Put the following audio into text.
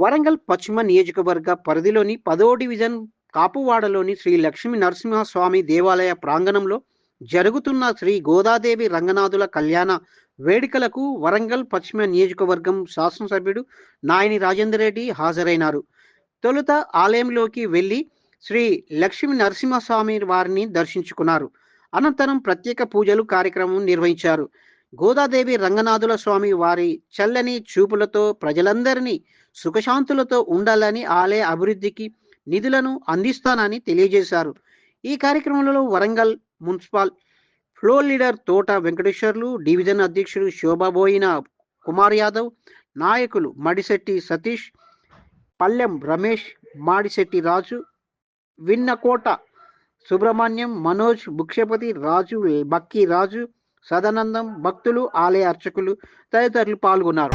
వరంగల్ పశ్చిమ నియోజకవర్గ పరిధిలోని పదో డివిజన్ కాపువాడలోని శ్రీ లక్ష్మీ నరసింహస్వామి దేవాలయ ప్రాంగణంలో జరుగుతున్న శ్రీ గోదాదేవి రంగనాథుల కళ్యాణ వేడుకలకు వరంగల్ పశ్చిమ నియోజకవర్గం శాసనసభ్యుడు నాయని రాజేందర్ రెడ్డి హాజరైనారు. తొలుత ఆలయంలోకి వెళ్ళి శ్రీ లక్ష్మీ నరసింహస్వామి వారిని దర్శించుకున్నారు. అనంతరం ప్రత్యేక పూజలు కార్యక్రమం నిర్వహించారు. గోదాదేవి రంగనాథుల స్వామి వారి చల్లని చూపులతో ప్రజలందరినీ సుఖశాంతులతో ఉండాలని ఆలయ అభివృద్ధికి నిధులను అందిస్తానని తెలియజేశారు. ఈ కార్యక్రమంలో వరంగల్ మున్సిపల్ ఫ్లోర్ లీడర్ తోట వెంకటేశ్వర్లు డివిజన్ అధ్యక్షుడు శోభాబోయిన కుమార్ యాదవ్ నాయకులు మడిశెట్టి సతీష్ పల్లెం రమేష్ మాడిశెట్టి రాజు విన్నకోట సుబ్రహ్మణ్యం మనోజ్ భుక్షపతి రాజు బక్కి రాజు సదానందం భక్తులు ఆలయ అర్చకులు తదితరులు పాల్గొన్నారు.